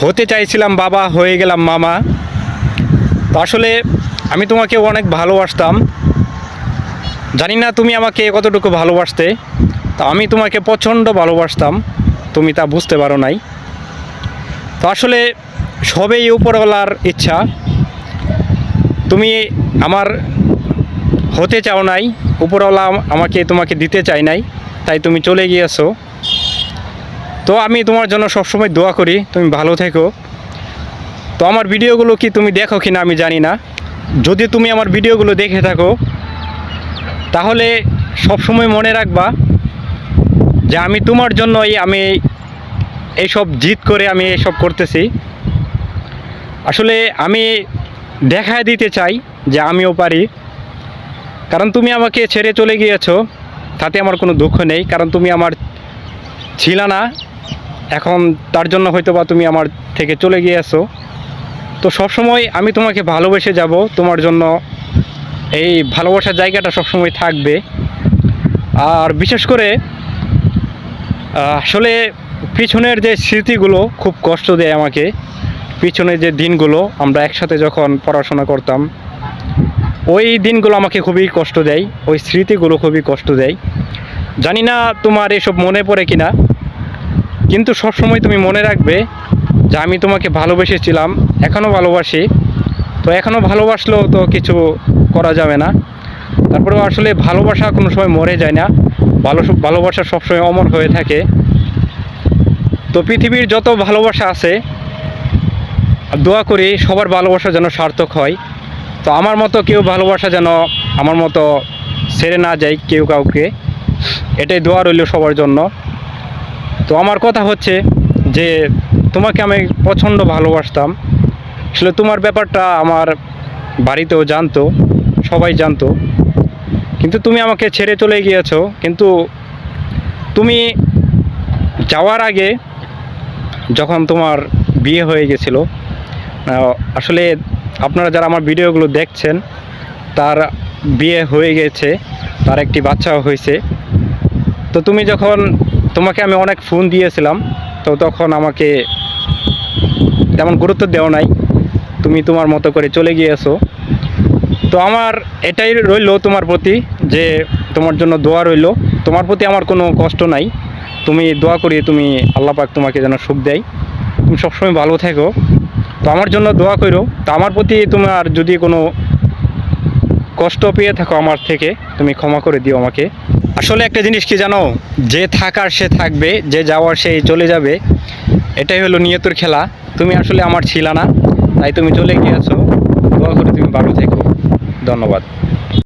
হতে চাইছিলাম, বাবা হয়ে গেলাম, মামা। তো আসলে আমি তোমাকে অনেক ভালোবাসতাম। জানি না তুমি আমাকে কতটুকু ভালোবাসতে, তো আমি তোমাকে প্রচণ্ড ভালোবাসতাম। তুমি তা বুঝতে পারো নাই। তো আসলে সবেই উপরওয়ালার ইচ্ছা। তুমি আমার হতে চাও নাই, উপরওয়ালা আমাকে তোমাকে দিতে চাই নাই, তাই তুমি চলে গিয়েছো। তো আমি তোমার জন্য সবসময় দোয়া করি, তুমি ভালো থেকো। তো আমার ভিডিওগুলো কি তুমি দেখো কি না আমি জানি না। যদি তুমি আমার ভিডিওগুলো দেখে থাকো, তাহলে সবসময় মনে রাখবা যে আমি তোমার জন্যই আমি এইসব জিত করে আমি এইসব করতেছি। আসলে আমি দেখায় দিতে চাই যে আমিও পারি। কারণ তুমি আমাকে ছেড়ে চলে গিয়েছো, তাতে আমার কোনো দুঃখ নেই। কারণ তুমি আমার ছিল না এখন তার জন্য হয়তো বা তুমি আমার থেকে চলে গিয়েছো। তো সবসময় আমি তোমাকে ভালোবেসে যাব, তোমার জন্য এই ভালোবাসার জায়গাটা সবসময় থাকবে। আর বিশেষ করে, আসলে পিছনের যে স্মৃতিগুলো খুব কষ্ট দেয় আমাকে, পিছনের যে দিনগুলো আমরা একসাথে যখন পড়াশোনা করতাম, ওই দিনগুলো আমাকে খুবই কষ্ট দেয়, ওই স্মৃতিগুলো খুবই কষ্ট দেয়। জানি না তোমার এসব মনে পড়ে কিনা কিন্তু সবসময় তুমি মনে রাখবে যে আমি তোমাকে ভালোবেসেছিলাম, এখনও ভালোবাসি। তো এখনও ভালোবাসলেও তো কিছু করা যাবে না। তারপরেও আসলে ভালোবাসা কোনো সময় মরে যায় না। ভালো ভালোবাসা সবসময় অমর হয়ে থাকে। তো পৃথিবীর যত ভালোবাসা আছে, দোয়া করি সবার ভালোবাসা যেন সার্থক হয়। তো আমার মতো কেউ ভালোবাসা যেন আমার মতো ছেড়ে না যায় কেউ কাউকে, এটাই দোয়া রইল সবার জন্য। তো আমার কথা হচ্ছে যে তোমাকে আমি প্রচণ্ড ভালোবাসতাম। আসলে তোমার ব্যাপারটা আমার বাড়িতেও জানতো, সবাই জানতো। কিন্তু তুমি আমাকে ছেড়ে চলে গিয়েছো, কিন্তু তুমি যাওয়ার আগে যখন তোমার বিয়ে হয়ে গেছিল আসলে আপনারা যারা আমার ভিডিওগুলো দেখছেন, তার বিয়ে হয়ে গেছে, তার একটি বাচ্চাও হয়েছে। তো তুমি যখন তোমাকে আমি অনেক ফোন দিয়েছিলাম, তো তখন আমাকে তেমন গুরুত্ব দেওয়া নাই, তুমি তোমার মতো করে চলে গিয়েছো। তো আমার এটাই রইল তোমার প্রতি যে তোমার জন্য দোয়া রইল। তোমার প্রতি আমার কোনো কষ্ট নাই। তুমি দোয়া করি তুমি আল্লাহ পাক তোমাকে যেন সুখ দেয়। তুমি সবসময় ভালো থেকো। তো আমার জন্য দোয়া করো তো আমার প্রতি তোমার যদি কোনো কষ্ট পেয়ে থাকো আমার থেকে, তুমি ক্ষমা করে দিও আমাকে। আসলে একটা জিনিস কি জানো? যে থাকার সে থাকবে, যে যাওয়ার সে চলে যাবে, এটাই হলো নিয়তর খেলা। তুমি আসলে আমার ছিল না, তাই তুমি চলে গিয়েছো। দোয়া করে তুমি ভালো থেকো। ধন্যবাদ।